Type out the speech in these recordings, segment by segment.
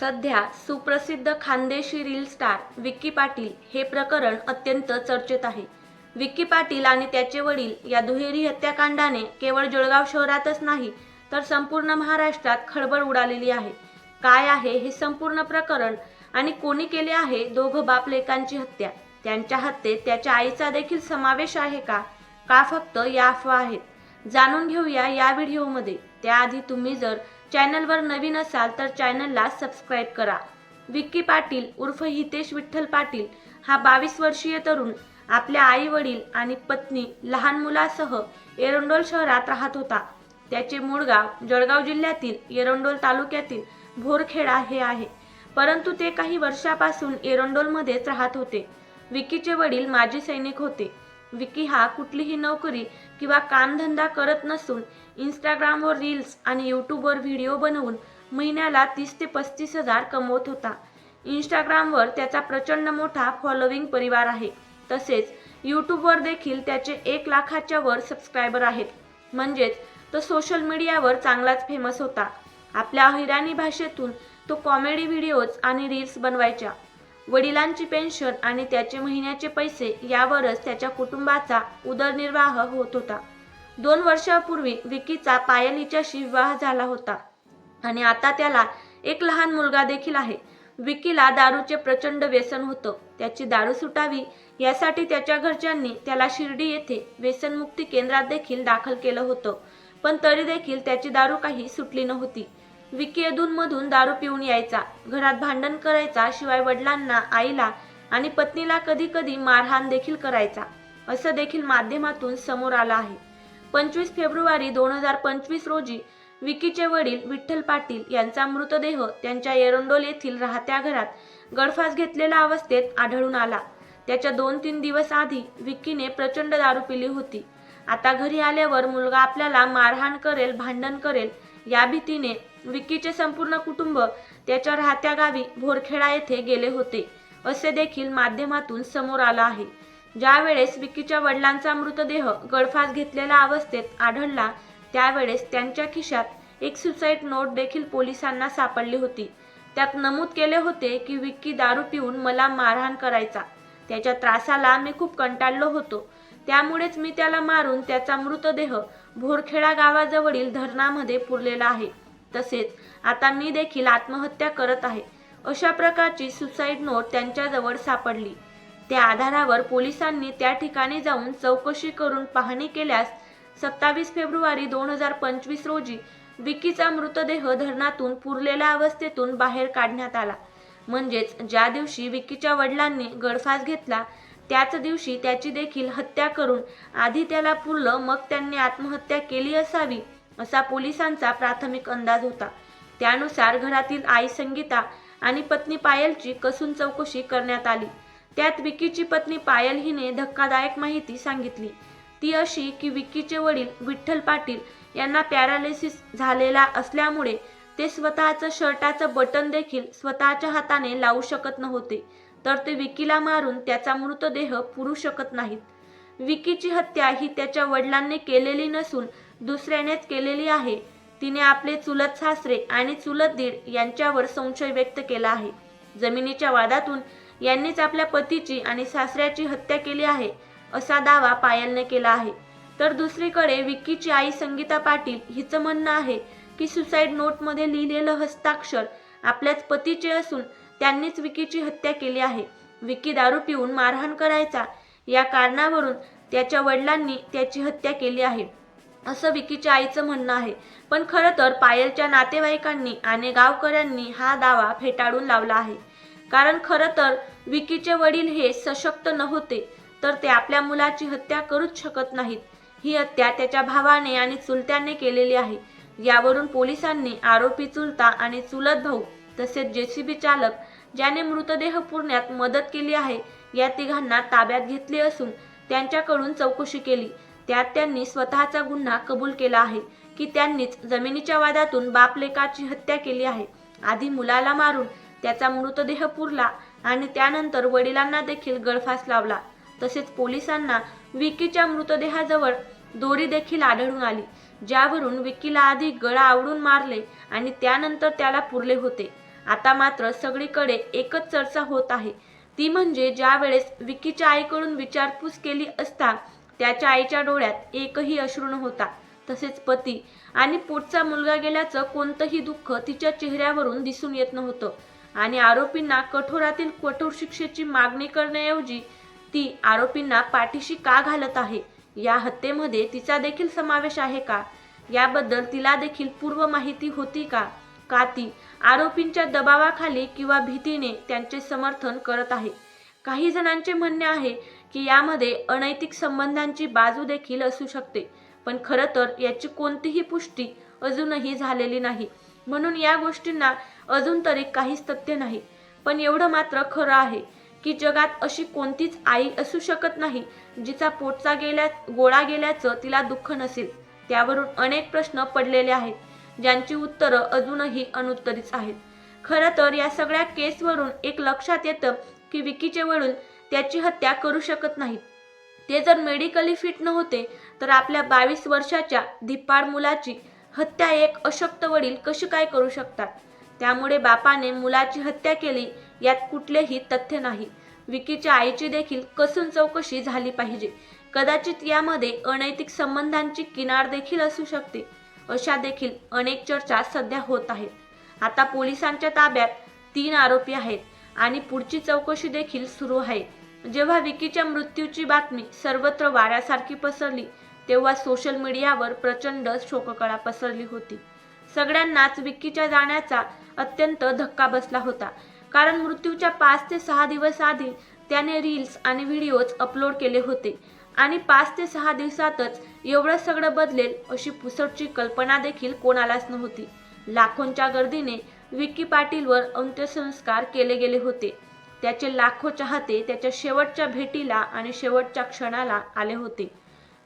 सध्या सुप्रसिद्ध खानदेशी रील स्टार विक्की पाटील हे प्रकरण अत्यंत चर्चेत आहे. विक्की पाटील आणि त्याचे वडील या दुहेरी हत्याकांडाने केवळ जळगाव शहरातच नाही तर संपूर्ण महाराष्ट्रात खळबळ उडालेली आहे. काय आहे हे संपूर्ण प्रकरण आणि कोणी केले आहे दोघं बाप लेकांची हत्या? त्यांच्या हत्येत त्याच्या आईचा देखील समावेश आहे का? का फक्त या अफवा आहेत? जाणून घेऊया या व्हिडिओमध्ये. त्याआधी तुम्ही जर चॅनलवर नवीन असाल तर चॅनलला सबस्क्राईब करा. विक्की पाटील उर्फ हितेश विठ्ठल पाटील हा बावीस वर्षीय तरुण आपल्या आई वडील आणि पत्नी लहान मुलासह एरंडोल शहरात राहत होता. त्याचे मूळ गाव जळगाव जिल्ह्यातील एरंडोल तालुक्यातील भोरखेडा हे आहे. परंतु ते काही वर्षापासून एरंडोलमध्येच राहत होते. विकीचे वडील माजी सैनिक होते. विकी हा कुठलीही नोकरी किंवा कामधंदा करत नसून इंस्टाग्रामवर रील्स आणि यूट्यूबवर व्हिडिओ बनवून महिन्याला तीस ते पस्तीस हजार कमवत होता. इंस्टाग्रामवर त्याचा प्रचंड मोठा फॉलोविंग परिवार आहे. तसेच यूट्यूबवर देखील त्याचे एक लाखाच्या वर सबस्क्रायबर आहेत. म्हणजेच तो सोशल मीडियावर चांगलाच फेमस होता. आपल्या अहिराणी भाषेतून तो कॉमेडी व्हिडिओज आणि रील्स बनवायच्या. वडिलांची पेन्शन आणि त्याचे महिन्याचे पैसे यावरच त्याच्या कुटुंबाचा उदरनिर्वाह होत होता. दोन वर्षापूर्वी विकीचा पायल हिच्याशी विवाह झाला होता. आणि आता त्याला एक लहान मुलगा देखील आहे. विकीला दारूचे प्रचंड व्यसन होतं. त्याची दारू सुटावी यासाठी त्याच्या घरच्यांनी त्याला शिर्डी येथे व्यसनमुक्ती केंद्रात देखील दाखल केलं होतं. पण तरी देखील त्याची दारू काही सुटली नव्हती. विकी अधूनमधून दारू पिऊन यायचा. घरात भांडण करायचा शिवाय वडिलांना आईला आणि पत्नीला कधी कधी मारहाण देखील करायचा. असं देखील माध्यमातून समोर आलं आहे. पंचवीस फेब्रुवारी दोन हजार पंचवीस रोजी विकीचे वडील विठ्ठल पाटील यांचा मृतदेह त्यांच्या एरंडोल येथील राहत्या घरात गळफास घेतलेल्या अवस्थेत आढळून आला. त्याच्या दोन तीन दिवस आधी विकीने प्रचंड दारू पिली होती. आता घरी आल्यावर मुलगा आपल्याला मारहाण करेल भांडण करेल या भीतीने विकीचे संपूर्ण कुटुंब त्याच्या राहत्या गावी भोरखेडा येथे गेले होते. असे देखील माध्यमातून समोर आलं आहे. ज्यावेळेस विक्कीच्या विकीच्या वडिलांचा मृतदेह गळफास घेतलेल्या अवस्थेत आढळला त्यावेळेस त्यांच्या खिशात एक सुसाईड नोट देखील पोलिसांना सापडली होती. त्यात नमूद केले होते की विक्की दारू पिऊन मला मारहाण करायचा. त्याच्या त्रासाला मी खूप कंटाळलो होतो. त्यामुळेच मी त्याला मारून त्याचा मृतदेह भोरखेडा गावाजवळील धरणामध्ये पुरलेला आहे. तसेच आता मी देखील आत्महत्या करत आहे. अशा प्रकारची सुसाईड नोट त्यांच्याजवळ सापडली. त्या आधारावर पोलिसांनी त्या ठिकाणी जाऊन चौकशी करून पाहणी केल्यास सत्तावीस फेब्रुवारी दोन हजार पंचवीस रोजी विकीचा मृतदेह धरणातून पुरलेल्या अवस्थेतून बाहेर काढण्यात आला. म्हणजेच ज्या दिवशी विकीच्या वडिलांनी गळफास घेतला त्याच दिवशी त्याची देखील हत्या करून आधी त्याला पुरलं मग त्यांनी आत्महत्या केली असावी असा पोलिसांचा प्राथमिक अंदाज होता. त्यानुसार घरातील आई संगीता आणि पत्नी पायलची कसून चौकशी करण्यात आली. त्यात विकीची पत्नी पायल हिने धक्कादायक माहिती सांगितली. ती अशी की विकीचे वडील विठ्ठल पाटील यांना पॅरालिसिस झालेला असल्यामुळे ते स्वतःचं शर्टाचं बटन देखील स्वतःच्या हाताने लावू शकत नव्हते. तर ते विकीला मारून त्याचा मृतदेह पुरू शकत नाहीत. विकीची हत्या ही त्याच्या वडिलांनी केलेली नसून दुसऱ्यानेच केलेली आहे. तिने आपले चुलत सासरे आणि चुलत दीड यांच्यावर संशय व्यक्त केला आहे. जमिनीच्या वादातून यांनीच आपल्या पतीची आणि सासऱ्याची हत्या केली आहे असा दावा पायलने केला आहे. तर दुसरीकडे विक्कीची आई संगीता पाटील हिचं म्हणणं आहे की सुसाईड नोटमध्ये लिहिलेलं हस्ताक्षर आपल्याच पतीचे असून त्यांनीच विकीची हत्या केली आहे. विकी दारू पिऊन मारहाण करायचा. या कारणावरून त्याच्या वडिलांनी त्याची हत्या केली आहे. असं विकीच्या आईचं म्हणणं आहे. पण खरं तर पायलच्या नातेवाईकांनी आणि गावकऱ्यांनी हा दावा फेटाळून लावला आहे. कारण खरं तर विकीचे वडील हे सशक्त नव्हते तर ते आपल्या मुलाची हत्या करूच शकत नाहीत. ही हत्या त्याच्या भावाने आणि चुलत्याने केलेली आहे. यावरून पोलिसांनी आरोपी चुलता आणि चुलत भाऊ तसेच जेसीबी चालक ज्याने मृतदेह पुरण्यात मदत केली आहे या तिघांना ताब्यात घेतले असून त्यांच्याकडून चौकशी केली. त्यात त्यांनी स्वतःचा गुन्हा कबूल केला आहे की त्यांनीच जमिनीच्या वादातून बापलेकाची हत्या केली आहे. आधी मुलाला मारून त्याचा मृतदेह पुरला आणि त्यानंतर वडिलांना देखील गळफास लावला. तसेच पोलिसांना विकीच्या मृतदेहाजवळ दोरी देखील आढळून आली ज्यावरून विकीला आधी गळा आवडून मारले आणि त्यानंतर त्याला पुरले होते. आता मात्र सगळीकडे एकच चर्चा होत आहे. ती म्हणजे ज्या वेळेस विकीच्या आईकडून विचारपूस केली असता त्याच्या आईच्या डोळ्यात एकही अश्रू नव्हता. तसेच पती आणि पोटचा मुलगा गेल्याचं कोणतंही दुःख तिच्या चेहऱ्यावरून दिसून येत नव्हतं. आणि आरोपींना कठोरातील कठोर शिक्षेची मागणी करण्याऐवजी ती आरोपींना पाठीशी का घालत आहे? या हत्येमध्ये तिचा देखील समावेश आहे का? याबद्दल तिला देखील पूर्व माहिती होती का? काती आरोपींच्या दबावाखाली किंवा भीतीने त्यांचे समर्थन करत आहे. काही जणांचे म्हणणे आहे की यामध्ये अनैतिक संबंधांची बाजू देखील असू शकते पण खरं तर याची कोणतीही पुष्टी अजूनही झालेली नाही. म्हणून या गोष्टींना अजून तरी काहीच तथ्य नाही. पण एवढं मात्र खरं आहे की जगात अशी कोणतीच आई असू शकत नाही जिचा पोटचा गेल्या गोळा गेल्याचं तिला दुःख नसेल. त्यावरून अनेक प्रश्न पडलेले आहेत. ज्यांची उत्तरं अजूनही अनुत्तरीच आहेत. खरं तर या सगळ्या केसवरून एक लक्षात येतं की विकीचे वडील त्याची हत्या करू शकत नाहीत. ते जर मेडिकली फिट नव्हते तर आपल्या बावीस वर्षाच्या धिप्पाड मुलाची हत्या एक अशक्त वडील कशी काय करू शकतात? त्यामुळे बापाने मुलाची हत्या केली यात कुठलेही तथ्य नाही. विकीच्या आईची देखील कसून चौकशी झाली पाहिजे. कदाचित यामध्ये अनैतिक संबंधांची किनार देखील असू शकते. अशा देखील अनेक चर्चा सध्या होत आहेत. आता पोलिसांच्या ताब्यात तीन आरोपी आहेत आणि पुढची चौकशी देखील सुरू आहे. जेव्हा विकीच्या मृत्यूची बातमी सर्वत्र वाऱ्यासारखी पसरली तेव्हा सोशल मीडियावर प्रचंड शोककळा पसरली होती. सगळ्यांनाच विक्कीच्या जाण्याचा अत्यंत धक्का बसला होता. कारण मृत्यूच्या पाच ते सहा दिवस आधी त्याने रील्स आणि व्हिडिओज अपलोड केले होते. आणि पाच ते सहा दिवसातच एवढं सगळं बदलेल अशी पुसटची कल्पना देखील कोणालाच नव्हती. लाखोंच्या गर्दीने विकी पाटीलवर अंत्यसंस्कार केले गेले होते. त्याचे लाखो चाहते त्याच्या शेवटच्या भेटीला आणि शेवटच्या क्षणाला आले होते.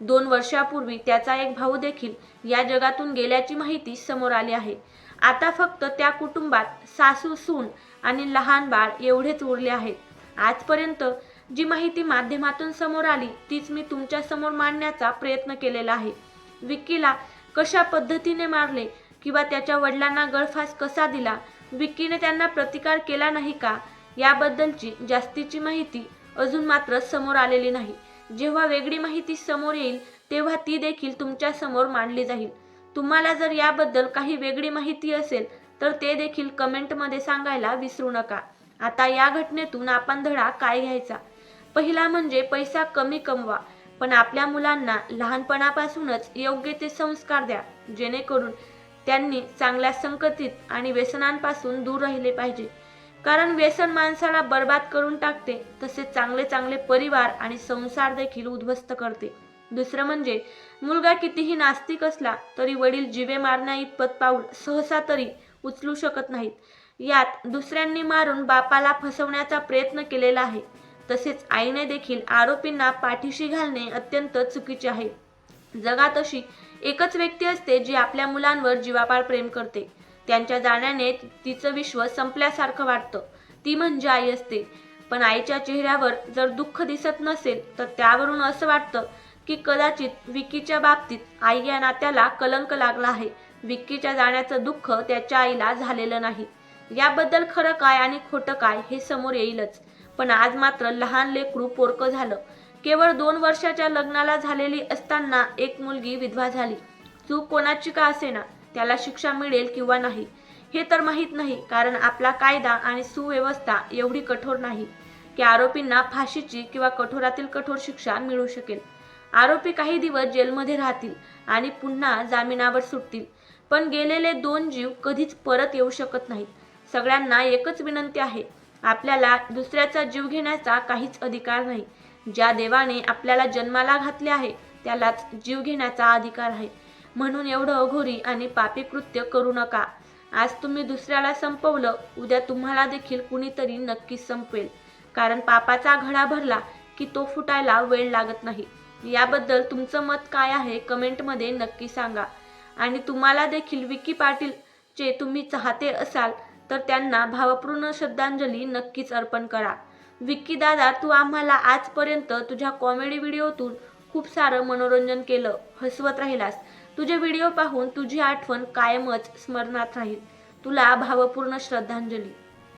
दोन वर्षापूर्वी त्याचा एक भाऊ देखील या जगातून गेल्याची माहिती समोर आली आहे. आता फक्त त्या कुटुंबात सासू सून आणि लहान बाळ एवढेच उरले आहेत. आजपर्यंत जी माहिती माध्यमातून समोर आली तीच मी तुमच्यासमोर मांडण्याचा प्रयत्न केलेला आहे. विक्कीला कशा पद्धतीने मारले किंवा त्याच्या वडिलांना गळफास कसा दिला विक्कीने त्यांना प्रतिकार केला नाही का याबद्दलची जास्तीची माहिती अजून मात्र समोर आलेली नाही. जेव्हा वेगळी माहिती समोर येईल तेव्हा ती देखील तुमच्यासमोर मांडली जाईल. तुम्हाला जर याबद्दल काही वेगळी माहिती असेल तर ते देखील कमेंटमध्ये सांगायला विसरू नका. आता या घटनेतून आपण धडा काय घ्यायचा? पहिला म्हणजे पैसा कमी कमवा पण आपल्या मुलांना लहानपणापासूनच योग्य ते संस्कार द्या जेणेकरून त्यांनी चांगल्या संकटीत आणि व्यसनांपासून दूर राहिले पाहिजे. कारण व्यसन माणसाला बर्बाद करून टाकते तसे चांगले चांगले परिवार आणि संसार देखील उद्ध्वस्त करते. दुसरं म्हणजे मुलगा कितीही नास्तिक असला तरी वडील जिवे मारण्या इतपत पाऊल सहसा तरी उचलू शकत नाहीत. यात दुसऱ्यांनी मारून बापाला फसवण्याचा प्रयत्न केलेला आहे. तसेच आईने देखील आरोपींना पाठीशी घालणे अत्यंत चुकीचे आहे. जगात अशी एकच व्यक्ती असते जी आपल्या मुलांवर जीवापाड प्रेम करते. त्यांच्या जाण्याने तिचं विश्व संपल्यासारखं वाटतं. ती म्हणजे आई असते. पण आईच्या चेहऱ्यावर जर दुःख दिसत नसेल तर त्यावरून असं वाटतं की कदाचित विकीच्या बाबतीत आई या नात्याला कलंक लागला आहे. विक्कीच्या जाण्याचं दुःख त्याच्या आईला झालेलं नाही. याबद्दल खरं काय आणि खोटं काय हे समोर येईलच. पण आज मात्र लहान लेकरू पोरकं झालं. केवळ दोन वर्षाच्या लग्नाला झालेली असताना एक मुलगी विधवा झाली. चूक कोणाची का असेना? त्याला शिक्षा मिळेल किंवा नाही? हे तर माहीत नाही कारण आपला कायदा आणि सुव्यवस्था एवढी कठोर नाही की आरोपींना फाशीची किंवा कठोरातील कठोर शिक्षा मिळू शकेल. आरोपी काही दिवस जेलमध्ये राहतील आणि पुन्हा जामिनावर सुटतील. पण गेलेले दोन जीव कधीच परत येऊ शकत नाहीत. सगळ्यांना एकच विनंती आहे आपल्याला दुसऱ्याचा जीव घेण्याचा काहीच अधिकार नाही. ज्या देवाने आपल्याला जन्माला घातले आहे त्यालाच जीव घेण्याचा अधिकार आहे. म्हणून एवढं अघोरी आणि पापी कृत्य करू नका. आज तुम्ही दुसऱ्याला संपवलं उद्या तुम्हाला देखील कुणीतरी नक्कीच संपवेल कारण पापाचा घडा भरला की तो फुटायला वेळ लागत नाही. याबद्दल तुमचं मत काय आहे कमेंटमध्ये नक्की सांगा. आणि तुम्हाला देखील विकी पाटीलचे तुम्ही चाहते असाल तर त्यांना भावपूर्ण श्रद्धांजली नक्कीच अर्पण करा. विक्की दादा तू आम्हाला आजपर्यंत तुझ्या कॉमेडी व्हिडिओतून खूप सारं मनोरंजन केलं. हसवत राहिलास. तुझे व्हिडिओ पाहून तुझी आठवण कायमच स्मरणात राहील. तुला भावपूर्ण श्रद्धांजली.